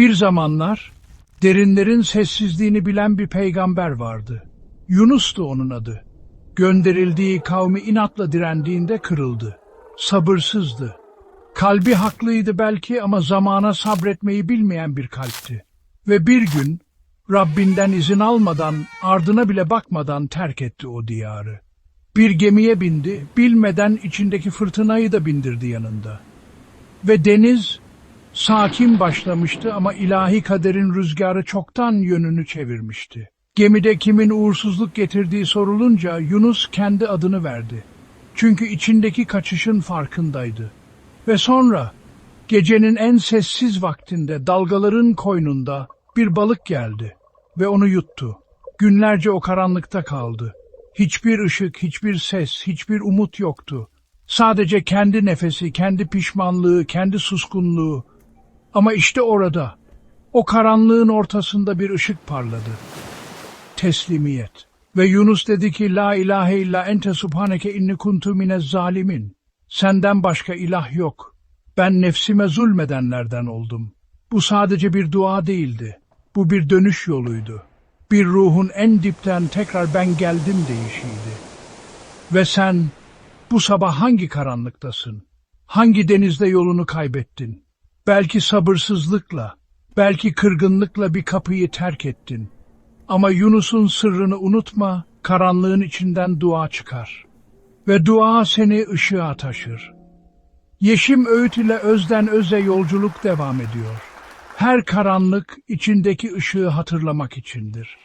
Bir zamanlar derinlerin sessizliğini bilen bir peygamber vardı. Yunus'tu onun adı. Gönderildiği kavmi inatla direndiğinde kırıldı. Sabırsızdı. Kalbi haklıydı belki ama zamana sabretmeyi bilmeyen bir kalpti. Ve bir gün Rabbinden izin almadan, ardına bile bakmadan terk etti o diyarı. Bir gemiye bindi, bilmeden içindeki fırtınayı da bindirdi yanında. Ve deniz sakin başlamıştı ama ilahi kaderin rüzgarı çoktan yönünü çevirmişti. Gemide kimin uğursuzluk getirdiği sorulunca Yunus kendi adını verdi. Çünkü içindeki kaçışın farkındaydı. Ve sonra gecenin en sessiz vaktinde dalgaların koynunda bir balık geldi ve onu yuttu. Günlerce o karanlıkta kaldı. Hiçbir ışık, hiçbir ses, hiçbir umut yoktu. Sadece kendi nefesi, kendi pişmanlığı, kendi suskunluğu. Ama işte orada, o karanlığın ortasında bir ışık parladı. Teslimiyet. Ve Yunus dedi ki, La ilahe illa ente subhaneke inni kuntu minez zalimin. Senden başka ilah yok. Ben nefsime zulmedenlerden oldum. Bu sadece bir dua değildi. Bu bir dönüş yoluydu. Bir ruhun en dipten tekrar ben geldim deyişiydi. Ve sen bu sabah hangi karanlıktasın? Hangi denizde yolunu kaybettin? Belki sabırsızlıkla, belki kırgınlıkla bir kapıyı terk ettin. Ama Yunus'un sırrını unutma, karanlığın içinden dua çıkar. Ve dua seni ışığa taşır. Yeşim Öğüt ile özden öze yolculuk devam ediyor. Her karanlık içindeki ışığı hatırlamak içindir.